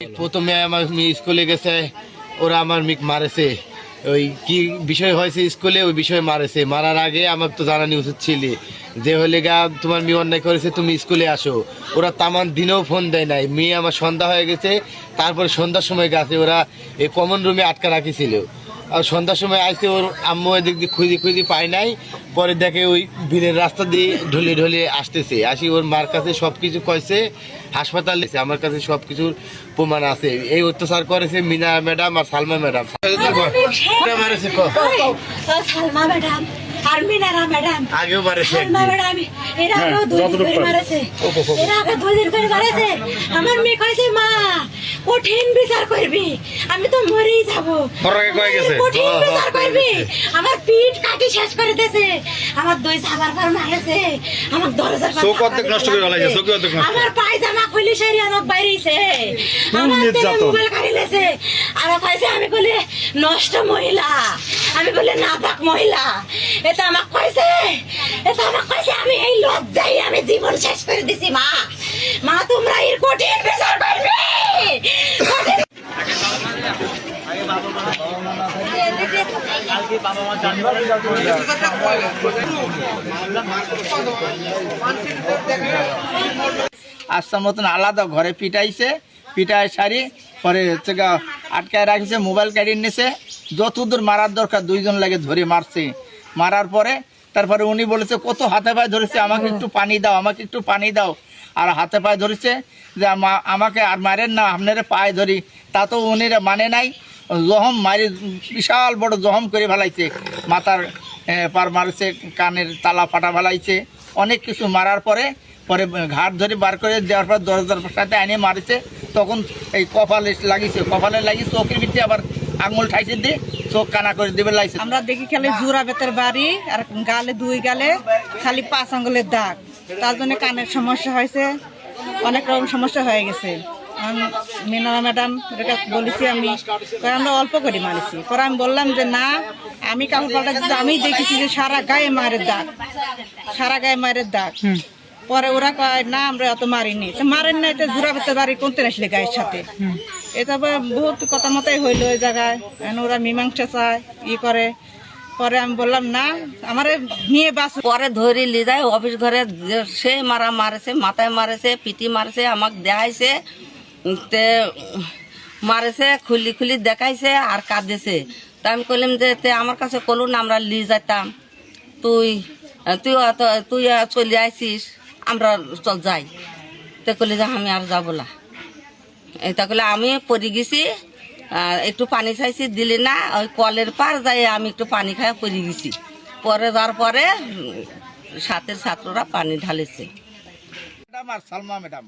প্রথমে আমার স্কুলে গেছে, ওরা আমার মিক মারেছে। ওই কি বিষয় হয়েছে স্কুলে, ওই বিষয়ে মারেছে। মারার আগে আমার তো জানানি উচিত ছিল যে হলে গা তোমার মেয়ে অন্যায় করেছে, তুমি স্কুলে আসো। ওরা তামান দিনেও ফোন দেয় নাই। মেয়ে আমার সন্ধ্যা হয়ে গেছে, তারপরে সন্ধ্যার সময় গেছে, ওরা এই কমন রুমে আটকা রাখিছিল আর সন্ধ্যার সময় আসছে ওর আম্মু এদিক দিয়ে খুঁজি খুঁজি পায় নাই। পরে দেখে ওই বিলের রাস্তা দিয়ে ঢলে ঢলে আসতেছে। আসি ওর মার কাছে সব কিছু কয়েছে হাসপাতাল এসে আমার কাছে সব কিছুর প্রমাণ আছে। এই অত্যাচার করেছে মিনা ম্যাডাম আর সালমা ম্যাডাম। সালমা ম্যাডাম আর মিনারা ম্যাডাম। আগেও মারেছে সালমা একদিন। ম্যাডাম এরা আগেও করে মারেছে। এরা আগে দুই করে মারেছে। আমার মেয়ে কয়েছে মা কঠিন বিচার করবি আমি তো মরেই যাব। তোরাকে কয়ে গেছে? কঠিন বিচার করবি আমার পিঠ কাটি শেষ করে দিয়েছে আমার দুই সাবার পর মারেছে আমার দরজার পাশে চোখ অর্ধেক নষ্ট করে ফেলাইছে, চোখ অর্ধেক নষ্ট। আমার পায়জামা খুলি সেরি আমার বাইরেছে আমার নির্যাতন। মোবাইল কাড়ি লেছে। আর কইছে আমি বলে নষ্ট মহিলা। আমি বলে নাপাক মহিলা। এটা আমাক কইছে এটা আমাক কইছে আমি আস্তার মতন আলাদা ঘরে পিটাইছে পিটাই সারি পরে হচ্ছে গা আটকায় রাখিছে মোবাইল কাটিয়ে নিছে। যতদূর মারার দরকার দুইজন লাগে ধরে মারছে। মারার পরে তারপরে উনি বলেছে কত হাতে পায়ে ধরেছে আমাকে একটু পানি দাও আমাকে একটু পানি দাও। আর হাতে পায়ে ধরেছে যে আমা- আমাকে আর মারেন না আপনারা পায়ে ধরি। তা তো উনি মানে নাই। জহম মারি, বিশাল বড় জহম করে ফেলাইছে। মাথার পার মারছে, কানের তালা ফাটা ফেলাইছে। অনেক কিছু মারার পরে পরে ঘাট ধরে বার করে দেওয়ার পর দরজার সাথে আনে মারিছে। তখন এই কপালে লাগিয়েছে কপালে লাগিয়ে চোখের ভিতরে আবার আঙুল ঠাইছে দিয়ে চোখ কানা করে দেবে লাগছে আমরা দেখি খালি জোড়া বেতের বাড়ি আর গালে দুই গালে খালি পাঁচ আঙুলের দাগ। তার জন্য কানের সমস্যা হয়েছে, অনেক রকম সমস্যা হয়ে গেছে। মিনারা ম্যাডাম এটা বলেছি আমি। কয় আমরা অল্প করে মারিছি। পরে আমি বললাম যে না আমি কাপড় পাল্টা আমি দেখেছি যে সারা গায়ে মায়ের দাগ। সারা গায়ে মায়ের দাগ। পরে ওরা কয় না আমরা অত মারিনি। তো মারেন না এটা জোড়া বেতের পারি কোনতে আসলে গায়ের সাথে? এটা বহুত কথা মতোই হইল ওই জায়গায়। ওরা মীমাংসা চায় ই করে। পরে আমি বললাম না আমার নিয়ে বাস পরে ধরে লি যায় অফিস ঘরে সে মারা মারেছে মাথায় মারেছে পিটি মারেছে আমাকে দেখাইছে। তে মারেছে, খুলি খুলি দেখাইছে আর কাঁদেছে। তা আমি কইলাম যে, তে আমার কাছে কলু না, আমরা লি যেতাম তুই তুই তুই চলে আইসিস আমরা চল যাই। তে কলি যে, আমি আর যাব না। এটা কলে আমি পড়ে গেছি একটু পানি চাইছি দিলি না, ওই কলের পার যাই আমি একটু পানি খাই পড়ে গেছি। পরে যাওয়ার পরে, সাথের ছাত্ররা পানি ঢালেছে। ম্যাডাম আর সালমা ম্যাডাম।